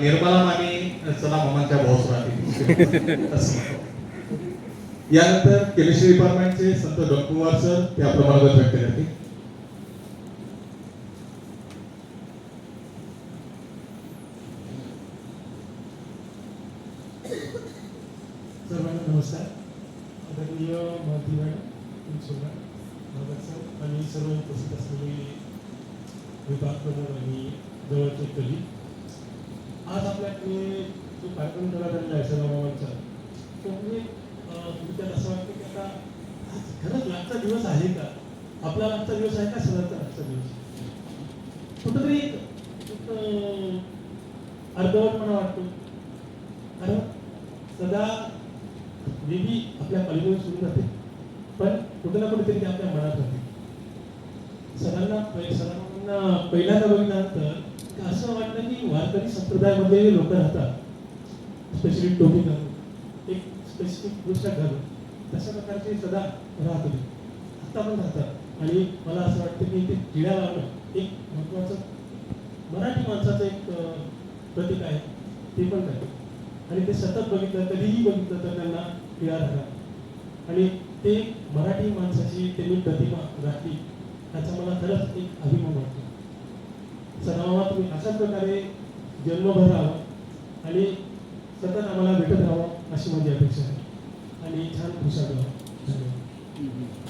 निर्मला माने चला मामांच्या भाऊस राहतील यानंतर केमिस्ट्री डिपार्टमेंटचे संत डॉक्टर सर ते आपलं मनोगत व्यक्त करतील सर्वांना नमस्कार. आदरणीय मालती मॅडम सोना भगत सर. आणि सर्व उपस्थित असलेले विभाग प्रमुख आणि जवळचे कलिक आज आपल्याकडे जो कार्यक्रम करण्यात आलेला आहे सर्वमावांचा तो म्हणजे अं, असं वाटतं की आता खरंच आजचा दिवस आहे का? आपला आजचा दिवस आहे का सणाचा आजचा दिवस? कुठंतरी एक एक, अं, अर्धवटपणा वाटतो. कारण सदा नेहमी आपल्या कॉलेजवर सुरू राहते पण कुठे ना कुठेतरी ते आपल्या मनात राहते. सरांना पहि- सरांना पहिल्यांदा बघितल्यानंतर असं वाटलं की वारकरी संप्रदायामध्ये लोक राहतात. स्पेशली टोपी घालून. एक स्पेसिफिक पोशाख घालून. तशा प्रकारचे सदा राहत होते. आता पण राहतात. आणि मला असं वाटतं की ते किड्या लावणं एक महत्त्वाचं मराठी माणसाचं एक प्रतीक आहे. ते पण काय आणि ते सतत बघितलं कधीही बघितलं तर त्यांना पिळा राहणार. आणि ते मराठी माणसाची त्यांनी प्रतिमा राखली. याचा मला खरंच एक अभिमान वाटतो. सर्वांना तुम्ही अशाच प्रकारे जन्मभर राहावं आणि सतत आम्हाला भेटत राहावं अशी माझी अपेक्षा आहे. आणि छान खुशाल राहावं धन्यवाद.